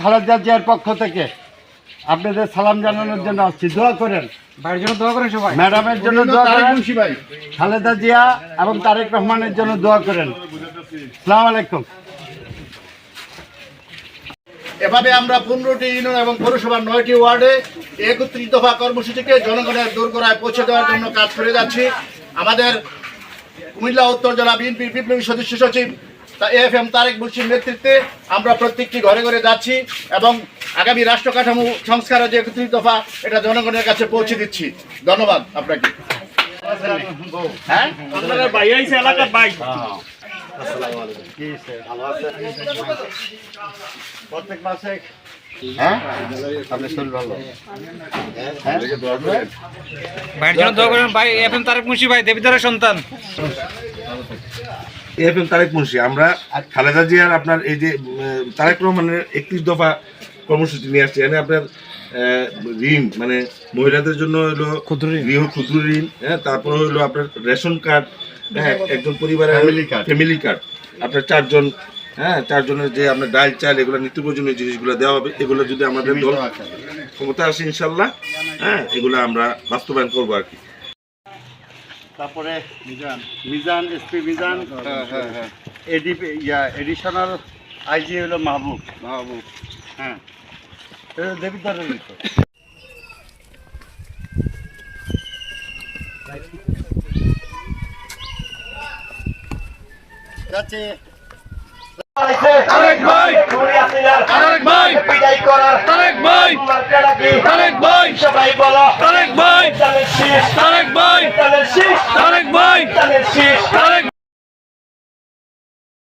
খালেদা জিয়ার পক্ষ থেকে আপনাদের সালাম জানানোর জন্য আসছি। দোয়া করেন। ভাইয়ের জন্য দোয়া করেন সবাই। ম্যাডামের জন্য দোয়া করেন। খালেদা জিয়া এবং তারেক রহমানের জন্য দোয়া করেন। সালাম আলাইকুম। এভাবে আমরা পনেরোটি ইউনিয়ন এবং পৌরসভার নয়টি ওয়ার্ডে একত্রিত দফা কর্মসূচিকে জনগণের দোরগোড়ায় পৌঁছে দেওয়ার জন্য কাজ করে যাচ্ছি। আমাদের কুমিল্লা উত্তর জেলা বিএনপির বিপ্লবী সদস্য সচিব এফ এম তারেক মুর্শির নেতৃত্বে আমরা প্রত্যেকটি ঘরে ঘরে যাচ্ছি এবং আগামী রাষ্ট্র কাঠামো সংস্কারের যে একত্রিত দফা এটা জনগণের কাছে পৌঁছে দিচ্ছি। ধন্যবাদ আপনাকে। হ্যাঁ? প্রত্যেক মাসে হ্যাঁ আপনি শরীর ভালো হ্যাঁ? ভাইয়ের জন্য দোয়া করেন ভাই এফ এম তারেক মুন্সি ভাই দেবিদারের সন্তান। এফ এম তারেক মুন্সি আমরা খালেদা জিয়ার আপনার এই যে তারেক রহমানের একত্রিশ দফা কর্মসূচি নিয়ে আসছি এখানে আপনার ঋণ মানে মহিলাদের জন্য হলো ক্ষুদ্র ঋণ। গৃহ ক্ষুদ্র ঋণ হ্যাঁ তারপরে হলো আপনার রেশন কার্ড হ্যাঁ একজন পরিবারের। ফ্যামিলি কার্ড আপনার চারজন হ্যাঁ চারজনের যে আপনার ডাল চাল এগুলো নিত্য প্রয়োজনীয় জিনিসগুলো দেওয়া হবে এগুলো যদি আমাদের দল ক্ষমতা আসে ইনশাল্লাহ হ্যাঁ এগুলো আমরা বাস্তবায়ন করব আর কি তারপরে Mizan. Mizan S P Mizan A D P yeah additional I G হলো মাহবুব। মাহবুব। হ্যাঁ। দেবিদ্বারের তো। যাচ্ছে। তারেক ভাই! তারেক ভাই! বিদায় করার ভাই। তারেক ভাই। সবাই বলো তারেক ভাই। তারেক ভাই। তারেক ভাই।